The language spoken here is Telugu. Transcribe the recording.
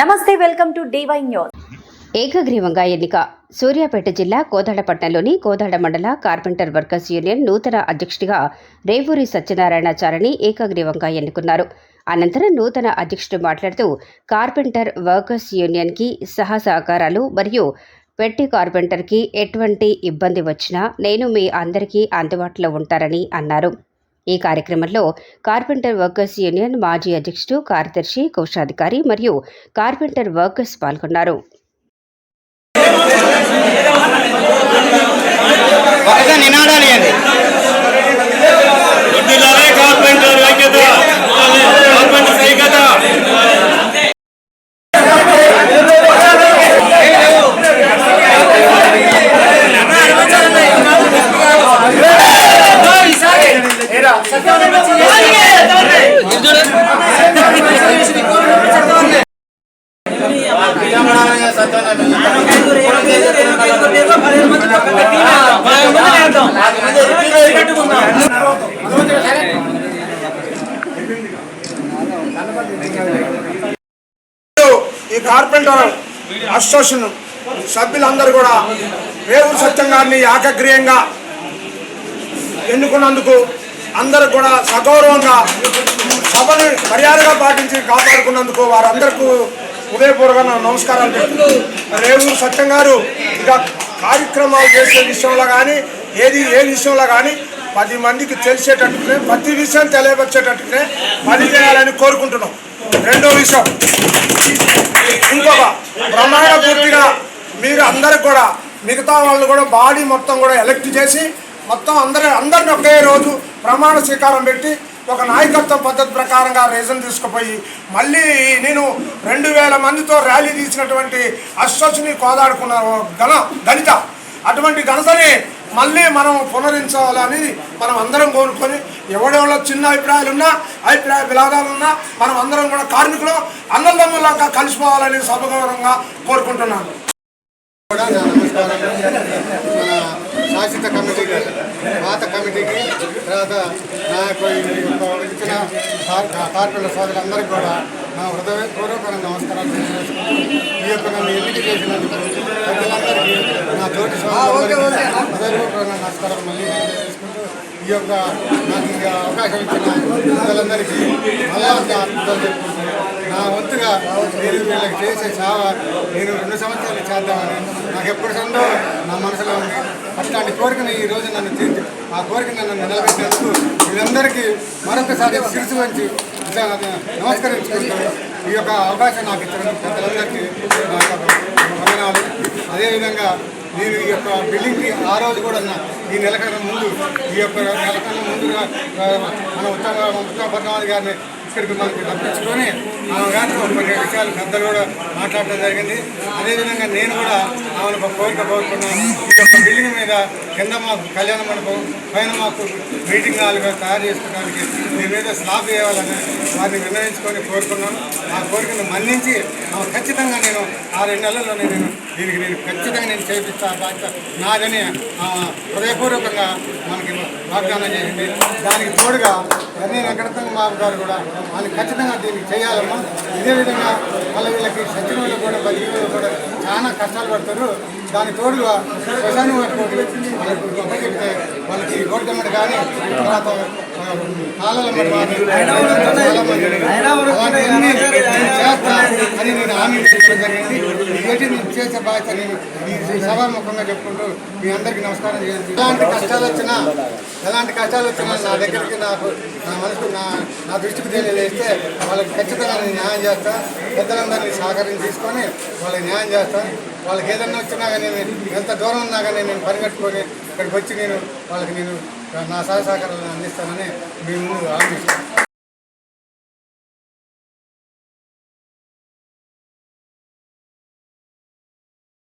నమస్తే వెల్కమ్ టు డివై న్యూస్. ఏకగ్రీవంగా ఎన్నిక. సూర్యాపేట జిల్లా కోదాడపట్నంలోని కోదాడ మండల కార్పెంటర్ వర్కర్స్ యూనియన్ నూతన అధ్యక్షుడిగా రేవూరి సత్యనారాయణాచారిని ఏకగ్రీవంగా ఎన్నుకున్నారు. అనంతరం నూతన అధ్యక్షుడు మాట్లాడుతూ కార్పెంటర్ వర్కర్స్ యూనియన్కి సహా సహకారాలు మరియు పెట్టి కార్పెంటర్కి ఎటువంటి ఇబ్బంది వచ్చినా నేను మీ అందరికీ అందుబాటులో ఉంటారని అన్నారు. ఈ కార్యక్రమంలో కార్పెంటర్ వర్కర్స్ యూనియన్ మాజీ అధ్యక్షుడు కార్యదర్శి కోశాధికారి మరియు కార్పెంటర్ వర్కర్స్ పాల్గొన్నారు. ఈ కార్పెంటర్ అసోసియేషన్ సభ్యులందరూ కూడా రేవు సత్యం గారిని ఏకగ్రీయంగా ఎన్నుకున్నందుకు అందరూ కూడా సగౌరవంగా సభను మర్యాదగా పాటించి కాపాడుకున్నందుకు వారందరికీ ఉదయపూర్వక నమస్కారాలు చెప్తూ రేవు సత్యం గారు ఇక కార్యక్రమాలు చేసే విషయంలో కానీ ఏది ఏ విషయంలో కానీ పది మందికి తెలిసేటట్టునే ప్రతి విషయం తెలియపరిచేటట్టునే పని చేయాలని కోరుకుంటున్నాం. రెండో విషయం ఇంకొక ప్రమాణ పూర్తిగా మీరు అందరికి కూడా మిగతా వాళ్ళు కూడా బాడీ మొత్తం కూడా ఎలక్ట్ చేసి మొత్తం అందరి అందరిని ఒకే రోజు ప్రమాణ స్వీకారం పెట్టి ఒక నాయకత్వ పద్ధతి ప్రకారంగా రీజన్ తీసుకుపోయి మళ్ళీ నేను రెండు వేల మందితో ర్యాలీ తీసినటువంటి అశ్వసుని కోదాడుకున్న ఘన గణిత అటువంటి ఘనతని మళ్ళీ మనం పునరించాలని మనం అందరం కోరుకొని ఎవడెవడో చిన్న అభిప్రాయాలు ఉన్నా అభిప్రాయ విలాదాలున్నా మనం అందరం కూడా కార్మికులు అన్నదమ్ములాగా కలిసిపోవాలని సభగౌరవంగా కోరుకుంటున్నాను. కూడా మన శాశ్వత కమిటీకి పాత కమిటీకి తర్వాత నాకు ఇచ్చిన కార్పొరేట్ సోదరులందరికీ కూడా నా హృదయపూర్వక నమస్కారాలు తెలియజేసుకుంటూ ఈ యొక్క నన్ను ఎన్నిక చేసినందుకు ప్రజలందరికీ నా తోటి నమస్కారాలు మళ్ళీ తెలియజేసుకుంటూ ఈ యొక్క నాకు ఈ అవకాశం ఇచ్చిన ప్రజలందరికీ మళ్ళా నా వంతుగా నేను వీళ్ళకి చేసే సేవ నేను రెండు సంవత్సరాలు చేద్దామని నాకు ఎప్పుడు సందో నా మనసులో ఉంది. అట్లాంటి కోరికను ఈ రోజు నన్ను తీర్చి. ఆ కోరిక నన్ను నిలబెట్టినందుకు వీళ్ళందరికీ మరొకసారి శిరసు వంచి ఇలా నమస్కరించుకుంటాను ఈ యొక్క అవకాశం నాకు ఇచ్చిన ప్రజలందరికీ నా యొక్క వందనాలు. అదేవిధంగా నేను ఈ యొక్క బిల్డింగ్కి ఆ రోజు కూడా నా ఈ నెల కన్నా ముందు ఈ యొక్క నెల కన్నా ముందుగా మన ఉత్తమ ఉత్తమ పద్మావతి గారిని ఇక్కడికి మనకి రప్పించుకొని ఆమె గారితో కొన్ని విషయాలు పెద్దలు కూడా మాట్లాడటం జరిగింది. అదేవిధంగా నేను కూడా ఆమెను ఒక కోరిక కోరుకున్నాను ఈ యొక్క బిల్డింగ్ మీద కింద మాకు కళ్యాణ మండపం పైన మాకు మీటింగ్ హాల్గా తయారు చేసుకోవడానికి దీని మీద స్లాబ్ వేయాలని వారిని విన్నవించుకొని కోరుకున్నాను. ఆ కోరికను మన్నించి ఖచ్చితంగా నేను ఆ రెండు నెలల్లో నేను దీనికి నేను ఖచ్చితంగా నేను చేపిస్తా బాధ్యత నాదని హృదయపూర్వకంగా మనకి వాగ్దానం చేసింది దానికి తోడుగా అన్నీ వెంకటతంగ బాబు గారు కూడా వాళ్ళు ఖచ్చితంగా దీనికి చేయాలమ్మా ఇదే విధంగా మళ్ళీ వీళ్ళకి సచివాలయం కూడా బతికి కూడా చాలా కష్టాలు పడతారు. దానికి తోడుగా శ్మశానం కోటి వాళ్ళకి అప్పచెప్తే వాళ్ళకి గోడ్డమ్మడి కానీ తర్వాత నేను అని నేను హామీ జరిగింది నేను చేసే బాధ్యత నేను ఈ సభాముఖంగా చెప్పుకుంటూ మీ అందరికీ నమస్కారం చేయండి ఎలాంటి కష్టాలు వచ్చినా ఎలాంటి కష్టాలు వచ్చినా నా దగ్గరికి నాకు నా మనసుకు నా నా దృష్టికి తెలియజేస్తే వాళ్ళకి ఖచ్చితంగా నేను న్యాయం చేస్తాను పెద్దలందరినీ సహకరించి తీసుకొని వాళ్ళకి న్యాయం చేస్తాను వాళ్ళకి ఏదైనా వచ్చినా కానీ నేను ఎంత దూరం ఉన్నా కానీ నేను పరిగెట్టుకొని ఇక్కడికి వచ్చి నేను వాళ్ళకి నేను నా సహ సహకారాలను అందిస్తానని మీ ముందు హామీ